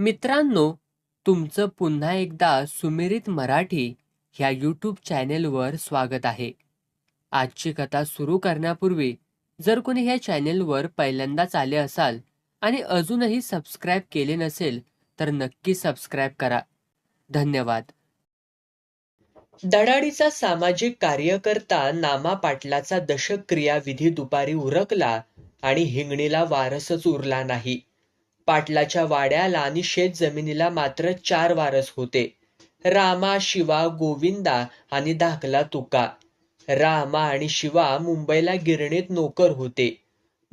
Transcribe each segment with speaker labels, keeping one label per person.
Speaker 1: मित्रांनो तुमचं पुन्हा एकदा सुमिरित मराठी ह्या यूट्यूब चॅनेलवर स्वागत आहे. आजची कथा सुरू करण्यापूर्वी जर कोणी ह्या चॅनेलवर पहिल्यांदाच आले असाल आणि अजूनही सबस्क्राईब केले नसेल तर नक्की सबस्क्राईब करा. धन्यवाद. दडाडीचा सामाजिक कार्यकर्ता नामा पाटलाचा दशक क्रियाविधी दुपारी उरकला आणि हिंगणीला वारसच उरला नाही. पाटलाच्या वाड्याला आणि शेत जमिनीला मात्र चार वारस होते. रामा शिवा गोविंदा आणि धाकला तुका. रामा आणि शिवा मुंबईला गिरणीत नोकर होते.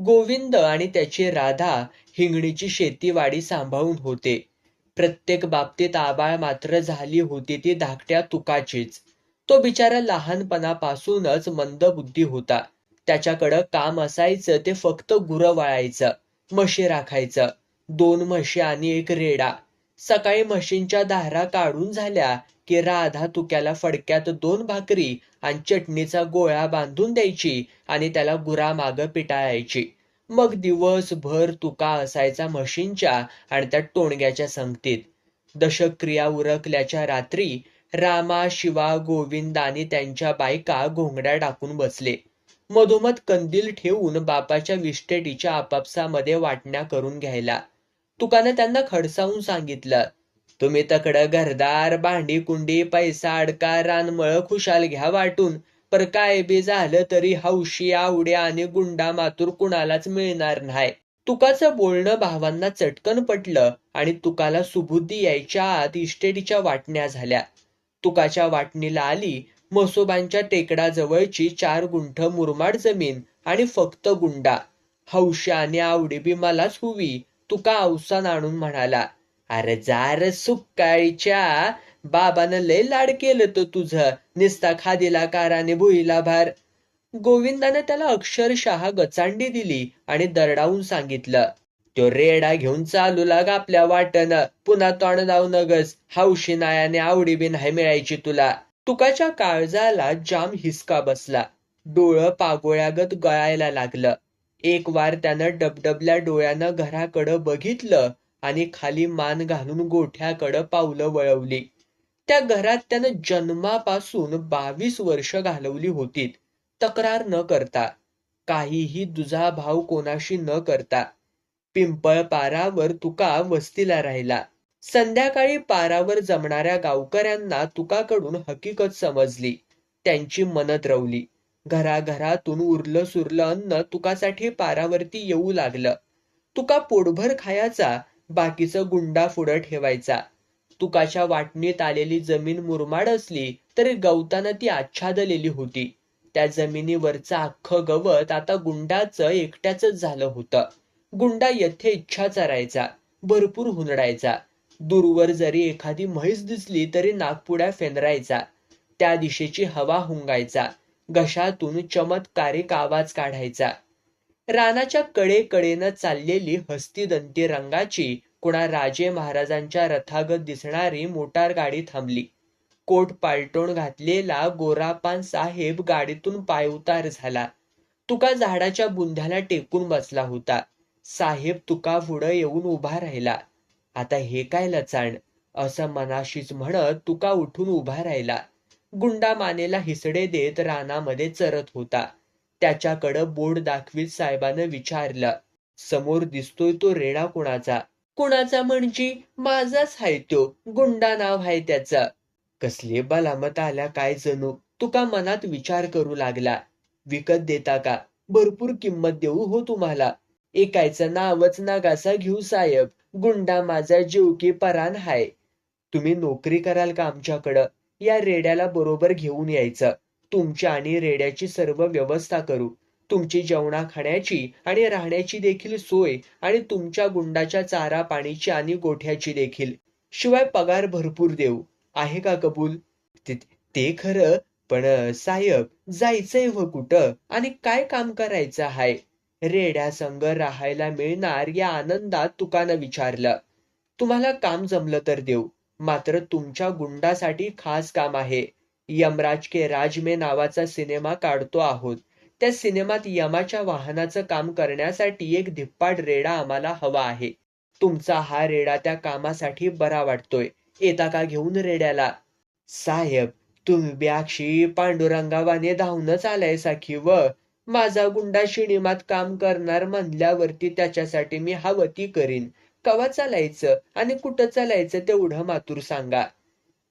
Speaker 1: गोविंद आणि त्याची राधा हिंगणीची शेतीवाडी सांभाळून होते. प्रत्येक बाबतीत आबाळ मात्र झाली होती ती धाकट्या तुकाचीच. तो बिचारा लहानपणापासूनच मंदबुद्धी होता. त्याच्याकडं काम असायचं ते फक्त गुरं वळायचं म्हशी राखायचं. दोन म्हशी आणि एक रेडा. सकाळी म्हशींच्या धारा काढून झाल्या की राधा तुक्याला फडक्यात दोन भाकरी आणि चटणीचा गोळा बांधून द्यायची आणि त्याला गुरा माग पिटाळायची. मग दिवसभर तुका असायचा म्हशींच्या आणि त्या टोणग्याच्या संगतीत. दशक्रिया उरकल्याच्या रात्री रामा शिवा गोविंद आणि त्यांच्या बायका घोंगड्या टाकून बसले. मधोमध कंदील ठेवून बापाच्या विष्टेटीच्या आपापसामध्ये वाटण्या करून घ्यायला. तुकानं त्यांना खडसावून सांगितलं तुम्ही तकडं घरदार भांडी कुंडी पैसा अडका रानमळ खुशाल घ्या वाटून पर काय बी झालं तरी हौशी आवड्या आणि गुंडा मातूर कुणालाच मिळणार नाही. तुकाचं बोलणं भावांना चटकन पटलं आणि तुकाला सुबुद्धी यायच्या आत इस्टेटीच्या वाटण्या झाल्या. तुकाच्या वाटणीला आली मसोबांच्या टेकडाजवळची चार गुंठ मुरमाड जमीन आणि फक्त गुंडा. हौशा आणि आवडी बी मलाच हुवी तुका औसान आणून म्हणाला अरे जार सुकाळीच्या बाबानं लय लाड केलं तो तुझं निस्ता खादीला काराने भुईला भार. गोविंदाने त्याला अक्षरशः गचांडी दिली आणि दरडावून सांगितलं तो रेडा घेऊन चालू लाग आपल्या वाटनं पुन्हा तोंड जाऊ नगस हौशी नायाने आवडी बी नाही मिळायची तुला. तुकाच्या काळजाला जाम हिसका बसला डोळं पागोळ्यागत गळायला लागलं. एक वार त्यानं डबडबल्या डोळ्यानं घराकडं बघितलं आणि खाली मान घालून गोठ्याकडं पावलं वळवली. त्या घरात त्यानं जन्मापासून बावीस वर्ष घालवली होती तक्रार न करता. काहीही दुजा भाव कोणाशी न करता. पिंपळ पारावर तुका वस्तीला राहिला. संध्याकाळी पारावर जमणाऱ्या गावकऱ्यांना तुकाकडून हकीकत समजली. त्यांची मनत रवली घराघरातून उरलं सुरलं अन्न तुकासाठी पारावरती येऊ लागलं. तुका पोटभर खायचा बाकीचं गुंडा पुढं ठेवायचा. तुकाच्या वाटणीत आलेली जमीन मुरमाड असली तरी गवतानं ती आच्छादलेली होती. त्या जमिनीवरचं अख्खं गवत आता गुंडाचं एकट्याच झालं होतं. गुंडा येथे इच्छा चरायचा भरपूर हुंदडायचा. दूरवर जरी एखादी म्हैस दिसली तरी नागपुड्या फेनरायचा त्या दिशेची हवा हुंगायचा. घशातून चमत्कारिक आवाज काढायचा. रानाच्या कडेकडेनं चाललेली हस्तिदंती रंगाची कुणा राजे महाराजांच्या रथागत दिसणारी मोटार गाडी थांबली. कोट पालटोण घातलेला गोरापान साहेब गाडीतून पायउतार झाला. तुका झाडाच्या बुंध्याला टेकून बसला होता. साहेब तुका पुढं येऊन उभा राहिला. आता हे काय लचाण? असं मनाशीच म्हणत तुका उठून उभा राहिला. गुंडा मानेला हिसडे देत रानामध्ये चरत होता. त्याच्याकडं बोर्ड दाखवीत साहेबानं विचारलं. समोर दिसतोय तो रेडा कुणाचा? कुणाचा म्हणजे? माझाच हाय तो. गुंडा नाव हाय त्याचं. कसले बलामत आल्या काय जणू? तुका मनात विचार करू लागला. विकत देता का? भरपूर किंमत देऊ हो तुम्हाला. एकायचं नावच नागासा घेऊ साहेब. गुंडा माझा जीव की परान हाय. तुम्ही नोकरी कराल का आमच्याकडं? या रेड्याला बरोबर घेऊन यायचं. तुमच्या आणि रेड्याची सर्व व्यवस्था करू. तुमची जेवणा खाण्याची आणि राहण्याची देखील सोय आणि तुमच्या गुंडाच्या चारा पाणीची आणि गोठ्याची देखील. शिवाय पगार भरपूर देऊ. आहे का कबूल? ते- ते खरं पण साहेब जायचंय व कुठं? आणि काय काम करायचं हाय? रेड्या संग राहायला मिळणार या आनंदात तुकानं विचारलं. तुम्हाला काम जमलं तर देऊ. मात्र तुमच्या गुंडासाठी खास काम आहे. यमराज के राजमे नावाचा सिनेमा काढतो आहोत. त्या सिनेमात यमाच्या वाहनाचं काम करण्यासाठी एक धिप्पाड रेडा आम्हाला हवा आहे. तुमचा हा रेडा त्या कामासाठी बरा वाटतोय. येता का घेऊन रेड्याला? साहेब तुम्ही ब्याक्षी पांडुरंगावाने धावूनच आलाय साखी व. माझा गुंडा शिणीमात काम करणार म्हणल्यावरती त्याच्यासाठी मी हवती करीन. कवा चालायचं आणि कुठं चालायचं तेवढं मातूर सांगा.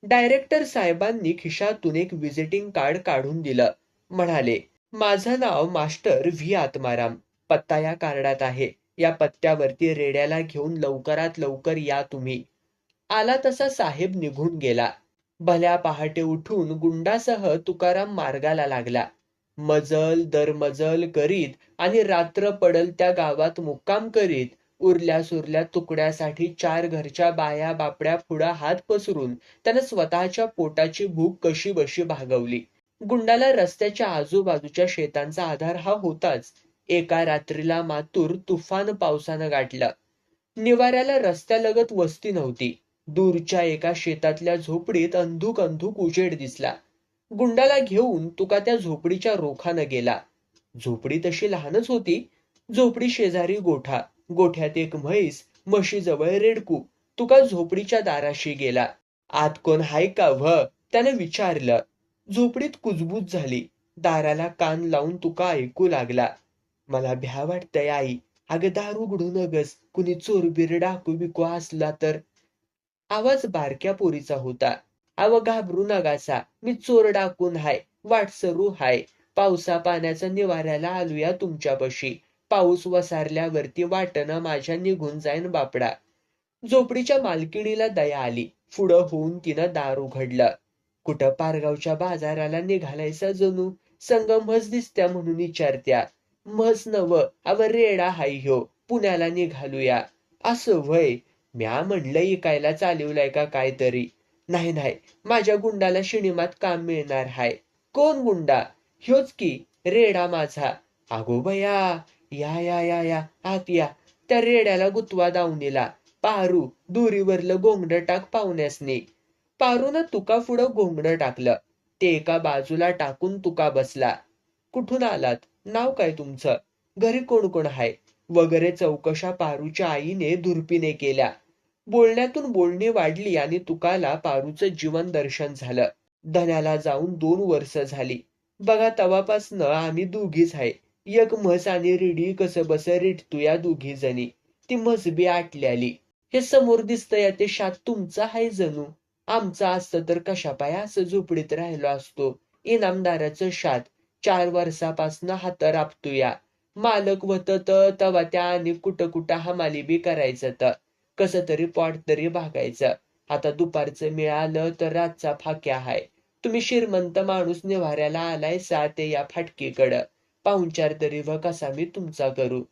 Speaker 1: डायरेक्टर साहेबांनी खिशातून एक विजिटिंग कार्ड काढून दिलं. म्हणाले माझं नाव मास्टर व्ही. आत्माराम. पत्ता या कार्डात आहे. या पत्त्यावरती रेड्याला घेऊन लवकरात लवकर या तुम्ही. आला तसा साहेब निघून गेला. भल्या पहाटे उठून गुंडासह तुकाराम मार्गाला लागला. मजल दरमजल करीत आणि रात्र पडल त्या गावात मुक्काम करीत उरल्या सुरल्या तुकड्यासाठी चार घरच्या बाया बापड्या पुढा हात पसरून त्यानं स्वतःच्या पोटाची भूक कशी बशी भागवली. गुंडाला रस्त्याच्या आजूबाजूच्या शेतांचा आधार हा होताच. एका रात्रीला मातूर तुफान पावसानं गाठलं. निवाऱ्याला रस्त्यालगत वस्ती नव्हती. दूरच्या एका शेतातल्या झोपडीत अंधुक अंधुक उजेड दिसला. गुंडाला घेऊन तुका त्या झोपडीच्या रोखानं गेला. झोपडी तशी लहानच होती. झोपडी शेजारी गोठा. गोठ्यात एक म्हैस म्हशीजवळ रेडकू. तुका झोपडीच्या दाराशी गेला. आत कोण हाय का व्ह? त्याने विचारलं. झोपडीत कुजबूज झाली. दाराला कान लावून तुका ऐकू लागला. मला भ्या वाटतंय आई. अगं दार उघडू नगस. कुणी चोरबीर डाकू बिकू असला तर. आवाज बारक्या पोरीचा होता. अव घाबरू नगासा. मी चोर डाकून हाय. वाटसरू हाय. पावसा पाण्याचा निवाऱ्याला आलूया तुमच्यापाशी. पाऊस वसारल्यावरती वाटणं माझ्या निघून जाईन बापडा. झोपडीच्या मालकिणीला दया आली. पुढं होऊन तिनं दार उघडलं. कुठं पारगावच्या बाजाराला निघालायचा जणू? संग म्हस दिसत्या म्हणून विचारत्या. म्हस नव अव रेडा हाय ह्यो. पुण्याला निघालूया. असं वय म्या म्हणलं इकायला चालवलाय का काय तरी नाही नाही. माझ्या गुंडाला शिणीमात काम मिळणार हाय. कोण गुंडा? ह्योच की रेडा माझा. अगो बया या या या या. आत या. त्या रेड्याला गुतवा दावणीला पारू दोरीवरलं गोंगडं टाक पाहुण्यासने. पारून तुका पुढं गोंगडं टाकलं. ते एका बाजूला टाकून तुका बसला. कुठून आलात? नाव काय तुमचं? घरी कोण कोण हाय? वगैरे चौकशा पारूच्या आईने धुरपीने केल्या. बोलण्यातून बोलणी वाढली आणि तुकाला पारूचं जीवन दर्शन झालं. धन्याला जाऊन दोन वर्ष झाली. बघा तवापासनं आम्ही दोघीच आहे एक म्हस आणि रिडी कसं बस रेटतो या दोघी जणी. ती म्हस बी आटल्याली. हे समोर दिसतंय ते शात तुमचा हाय जणू. आमचा असतं तर कशा पाय असं झोपडीत राहिलो असतो. इनामदाराचं शात. चार वर्षापासनं हात राबतोया मालक व्हत तवा त्या आणि कुठं कुठं हमाली बी करायचं तर कसं तरी पॉट तरी भागायचं. आता दुपारचं मिळालं तर रातचा फाक्या हाय. तुम्ही श्रीमंत माणूस निवाऱ्याला आलाय सा ते या फाटकीकडं. पाहुणचार तरी व कसा मी तुमचा करू.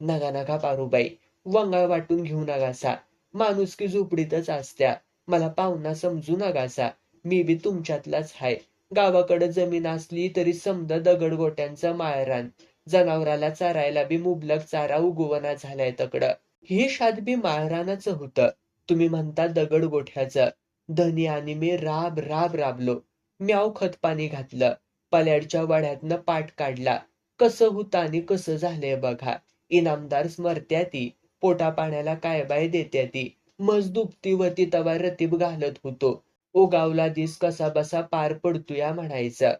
Speaker 1: नगा नगा पारूबाई वंगाळ वाटून घेऊ नगासा. माणूस की झोपडीतच असत्या. मला पाहुणा समजू नगासा. मी बी तुमच्यातलाच हाय. गावाकडं जमीन असली तरी समद दगड गोट्यांचं माळरान. जनावराला चारायला बी मुबलक चारा उगवना झालाय तकडं. हे शाद बी माळरानाचं होतं. तुम्ही म्हणता दगड गोठ्याचं. धनी आणि मी राब राब राबलो. म्याव खत पाणी घातलं. पल्याडच्या वड्यातनं पाठ काढला. कसं होतं आणि कसं झालंय बघा. इनामदार स्मरत्या ती पोटा पाण्याला काय बाय देत्या ती. मज दुपती वती तवा रतीब घालत होतो. ओगावला दिस कसा बसा पार पडतोया म्हणायचं.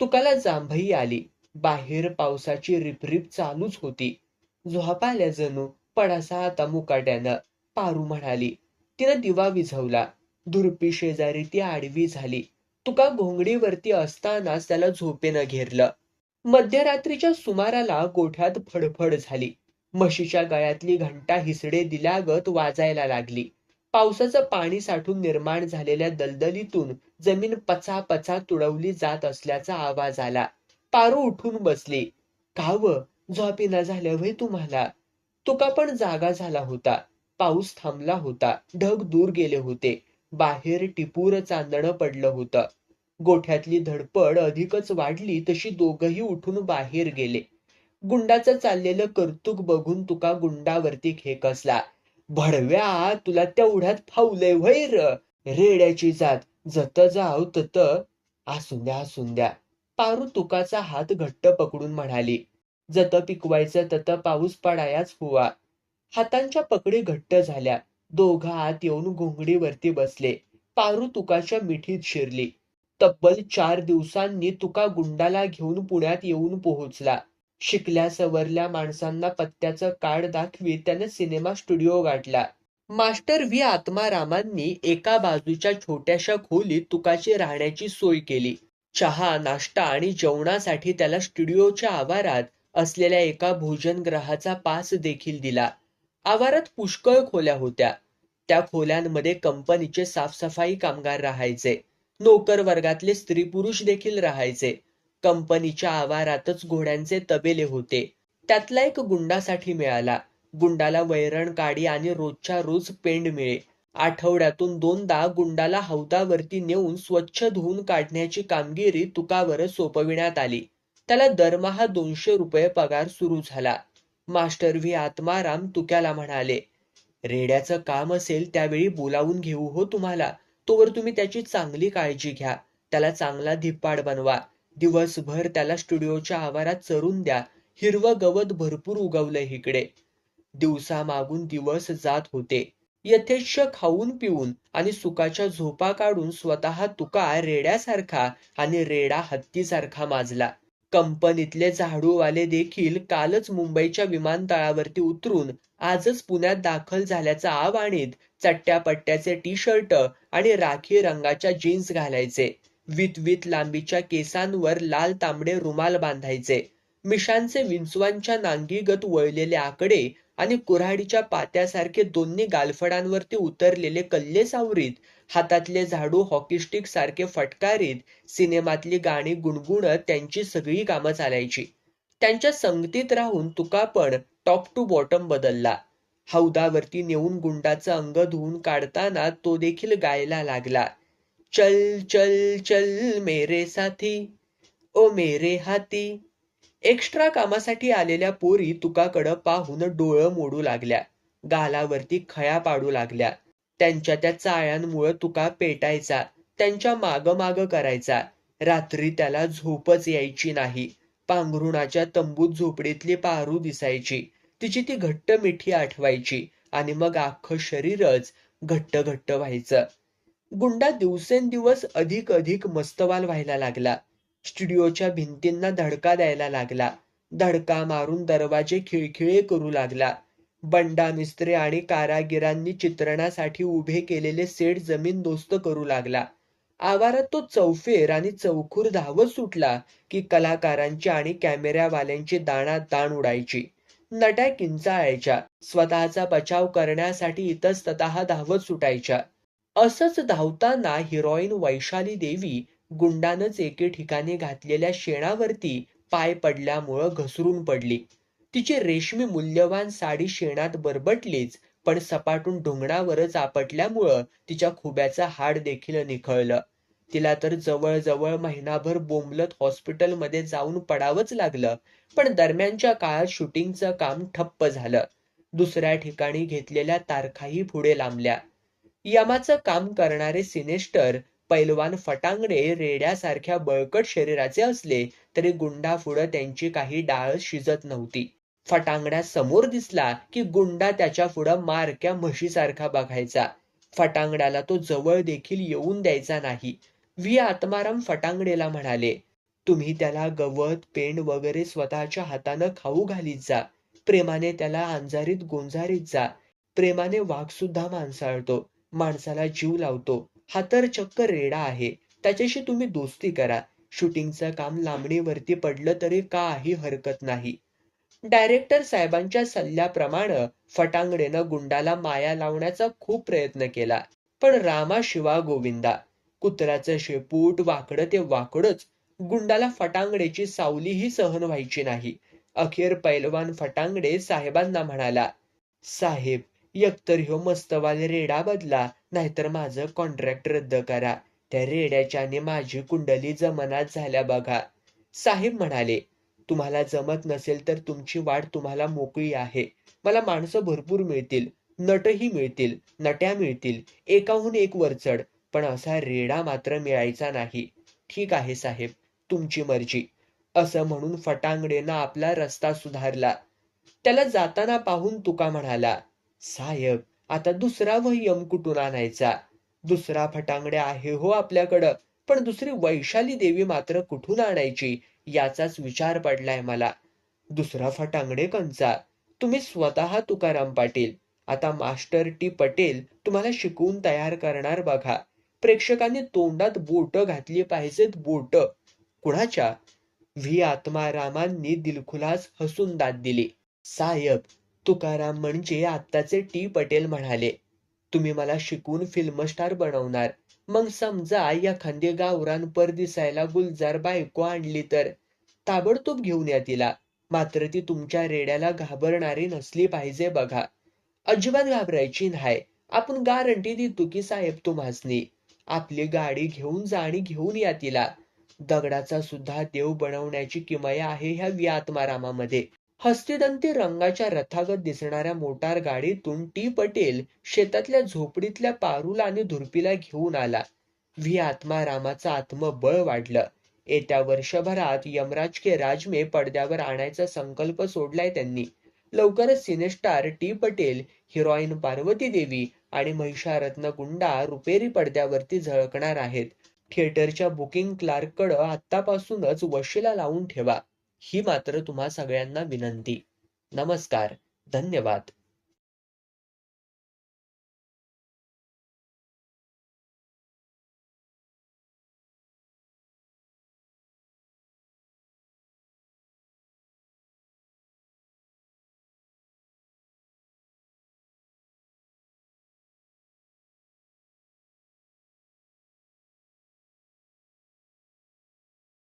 Speaker 1: तुकाला जांभई आली. बाहेर पावसाची रिपरिप चालूच होती. झोप आल्या जणू पडासा आता मुकाट्यानं. पारू म्हणाली. तिनं दिवा विझवला. दुर्पी शेजारी ती आडवी झाली. तुका घोंगडीवरती असतानाच त्याला झोपेनं घेरलं. मध्यरात्रीच्या सुमाराला गोठ्यात फडफड झाली. म्हशीच्या गळ्यातली घंटा हिसडे दिल्यागत वाजायला लागली. पावसाचं पाणी साठून निर्माण झालेल्या दलदलीतून जमीन पचा पचा तुडवली जात असल्याचा आवाज आला. पारू उठून बसली. काव झोपेना झाल्या वय तुम्हाला? तुका पण जागा झाला होता. पाऊस थांबला होता. ढग दूर गेले होते. बाहेर टिपूर चांदणं पडलं होतं. गोठ्यातली धडपड अधिकच वाढली तशी दोघही उठून बाहेर गेले. गुंडाचं चाललेलं कर्तुक बघून तुका गुंडावरती खेकसला भडव्या तुला तेवढ्यात फावलंय वैर रेड्याची जात. जत जाव तत. आसून द्या आसून द्या. पारू तुकाचा हात घट्ट पकडून म्हणाली. जत पिकवायचं तत पाऊस पडायाच हुवा हातांच्या पकडी घट्ट झाल्या. दोघं आत येऊन घोंगडीवरती बसले. पारू तुकाच्या मिठीत शिरली. तब्बल चार दिवसांनी तुका गुंडाला घेऊन पुण्यात येऊन पोहोचला. शिकल्या सवरल्या माणसांना पत्त्याचं कार्ड दाखवीत त्याने सिनेमा स्टुडिओ गाठला. Master V. आत्मारामांनी एका बाजूच्या छोट्याशा खोलीत तुकाची राहण्याची सोय केली. चहा नाश्ता आणि जेवणासाठी त्याला स्टुडिओच्या आवारात असलेल्या एका भोजनगृहाचा पास देखील दिला. आवारात पुष्कळ खोल्या होत्या. त्या खोल्यांमध्ये कंपनीचे साफसफाई कामगार राहायचे. नोकर वर्गातले स्त्री पुरुष देखील राहायचे. कंपनीच्या आवारातच घोड्यांचे तबेले होते. त्यातला एक गुंडासाठी मिळाला. गुंडाला वैरण काडी आणि रोजच्या रोज पेंड मिळे. आठवड्यातून दोनदा गुंडाला हौदावरती नेऊन स्वच्छ धुवून काढण्याची कामगिरी तुकावर सोपविण्यात आली. त्याला दरमहा दोनशे रुपये पगार सुरू झाला. Master V. आत्माराम तुक्याला म्हणाले रेड्याचं काम असेल त्यावेळी बोलावून घेऊ हो तुम्हाला. तोवर तुम्ही त्याची चांगली काळजी घ्या. त्याला चांगला धिप्पाड बनवा. दिवसभर त्याला स्टुडिओच्या आवारात चरून द्या. हिरवं गवत भरपूर उगवलंय इकडे दिवसा मागून दिवस जात होते. यथेच्छ खाऊन पिऊन आणि सुखाच्या झोपा काढून स्वतः तुका रेड्यासारखा आणि रेडा हत्तीसारखा माजला. कंपनीतले झाडूवाले देखील कालच मुंबईच्या विमानतळावरती उतरून आजच पुण्यात दाखल झाल्याचा आव आणीत चट्ट्या पट्ट्याचे टी शर्ट आणि राखी रंगाच्या जीन्स घालायचे. वितवित लांबीच्या केसांवर लाल तांबडे रुमाल बांधायचे. मिशांचे विंचवांच्या नांगीगत वळलेले आकडे आणि कुऱ्हाडीच्या पात्यासारखे दोन्ही गालफडांवरती उतरलेले कल्ले सावरीत हातातले झाडू हॉकीस्टिक सारखे फटकारीत सिनेमातली गाणी गुणगुणत त्यांची सगळी कामं चालायची. त्यांच्या संगतीत राहून तुका पण टॉप टू बॉटम बदलला. हौदावरती नेऊन गुंडाचं अंग धुवून काढताना तो देखील गायला लागला. चल चल चल मेरे साथी ओ मेरे हाती एक्स्ट्रा कामासाठी आलेल्या पोरी तुकाकडं पाहून डोळं मोडू लागल्या. गालावरती खया पाडू लागल्या. त्यांच्या त्या चाळ्यांमुळं तुका पेटायचा त्यांच्या माग माग करायचा. रात्री त्याला झोपच यायची नाही. पांघरुणाच्या तंबूत झोपडीतली पारू दिसायची. तिची ती घट्ट मिठी आठवायची आणि मग अख्खं शरीरच घट्ट घट्ट व्हायचं. गुंडा दिवसेंदिवस अधिक अधिक मस्तवाल व्हायला लागला. स्टुडिओच्या भिंतींना धडका द्यायला लागला. धडका मारून दरवाजे खिळखिळे करू लागला. बंडा मिस्त्री आणि कारागिरांनी चित्रणासाठी उभे केलेले सेट जमीन दोस्त करू लागला. आवारात तो चौफेर आणि चौखूर धावत सुटला की कलाकारांची आणि कॅमेऱ्यावाल्यांची दाणा दाण उडायची. नट्या किंचाळायच्या. स्वतःचा बचाव करण्यासाठी इतस्तत धावत सुटायच्या. असंच धावताना हिरोईन वैशाली देवी गुंडानच एके ठिकाणी घातलेल्या शेणावरती पाय पडल्यामुळं घसरून पडली. तिची रेशमी मूल्यवान साडी शेणात बरबटलीच पण सपाटून ढोंगणावरच आपटल्यामुळं तिच्या खुब्याचं हाड देखील निखळलं. तिला तर जवळजवळ महिनाभर बोंबलत हॉस्पिटलमध्ये जाऊन पडावंच लागलं. पण दरम्यानच्या काळात शूटिंगचं काम ठप्प झालं. दुसऱ्या ठिकाणी घेतलेल्या तारखाही पुढे लांबल्या. यमाचं काम करणारे सिनेस्टर पैलवान फटांगडे रेड्यासारख्या बळकट शरीराचे असले तरी गुंडा पुढं त्यांची काही डाळ शिजत नव्हती. फटांगड्या समोर दिसला की गुंडा त्याच्या पुढं मारक्या म्हशीसारखा बघायचा. फटांगड्याला तो जवळ देखील येऊन द्यायचा नाही. व्ही आत्माराम फटांगडेला म्हणाले तुम्ही त्याला गवत पेंड वगैरे स्वतःच्या हातानं खाऊ घालीत जा. प्रेमाने त्याला अंजारीत गोंजारीत जा. प्रेमाने वाघ सुद्धा माणसाळतो माणसाला जीव लावतो. हा तर चक्क रेडा आहे. त्याच्याशी तुम्ही दोस्ती करा. शूटिंगचं काम लांबणीवरती पडलं तरी काही हरकत नाही. डायरेक्टर साहेबांच्या सल्ल्याप्रमाणे फटांगडेनं गुंडाला माया लावण्याचा खूप प्रयत्न केला. पण रामा शिवा गोविंदा कुत्र्याचं शेपूट वाकडं ते वाकडच गुंडाला फटांगडेची सावलीही सहन व्हायची नाही. अखेर पैलवान फटांगडे साहेबांना म्हणाला साहेब एकतर ह्यो मस्तवाले रेडा बदला नाहीतर माझं कॉन्ट्रॅक्ट रद्द करा. त्या रेड्याच्याने माझी कुंडली जमनात झाल्या बघा. साहेब म्हणाले तुम्हाला जमत नसेल तर तुमची वाट तुम्हाला मोकळी आहे. मला माणसं भरपूर मिळतील नटही मिळतील नट्या मिळतील एकाहून एक वरचढ. पण असा रेडा मात्र मिळायचा नाही. ठीक आहे साहेब तुमची मर्जी. असं म्हणून फटांगडेनं आपला रस्ता सुधारला. त्याला जाताना पाहून तुका म्हणाला साहेब आता दुसरा वयम कुठून आणायचा? दुसरा फटांगडे आहे हो आपल्याकडं पण दुसरी वैशाली देवी मात्र कुठून आणायची? याचाच विचार पडलाय मला. दुसरा फटांगडे कंचा तुम्ही स्वतः तुकाराम पाटील. आता मास्टर टी पटेल तुम्हाला शिकवून तयार करणार बघा. प्रेक्षकांनी तोंडात बोट घातली पाहिजेत बोट. कुणाच्या? व्ही आत्मारामांनी दिलखुलास हसून दाद दिली. साहेब तुकाराम म्हणजे आत्ताचे टी पटेल म्हणाले. तुम्ही मला शिकून फिल्म स्टार बनवणार. मग समजा एखादी गावरान पर दिसायला गुलजार बायको आणली तर? ताबडतोब घेऊन या तिला. मात्र ती तुमच्या रेड्याला घाबरणारी नसली पाहिजे बघा. अजिबात घाबरायची नाही. आपण गारंटी देतो की साहेब तुम्हासनी. आपली गाडी घेऊन जा आणि घेऊन या तिला. दगडाचा सुद्धा देव बनवण्याची किमया आहे ह्या व्यात्मारामामध्ये. हस्तिदंती रंगाच्या रथागत दिसणाऱ्या मोटार गाडीतून टी पटेल शेतातल्या झोपडीतल्या पारूला आणि धुरपीला घेऊन आला. व्ही आत्मारामाचं आत्मबळ वाढलं. येत्या वर्षभरात यमराज के राजमे पडद्यावर आणायचा संकल्प सोडलाय त्यांनी. लवकरच cine star T Patel heroine Parvati Devi आणि महिषारत्न गुंडा रुपेरी पडद्यावरती झळकणार आहेत. थिएटरच्या बुकिंग क्लार्ककडं आत्तापासूनच वशीला लावून ठेवा. ही मात्र तुम्हा सगळ्यांना विनंती. नमस्कार. धन्यवाद.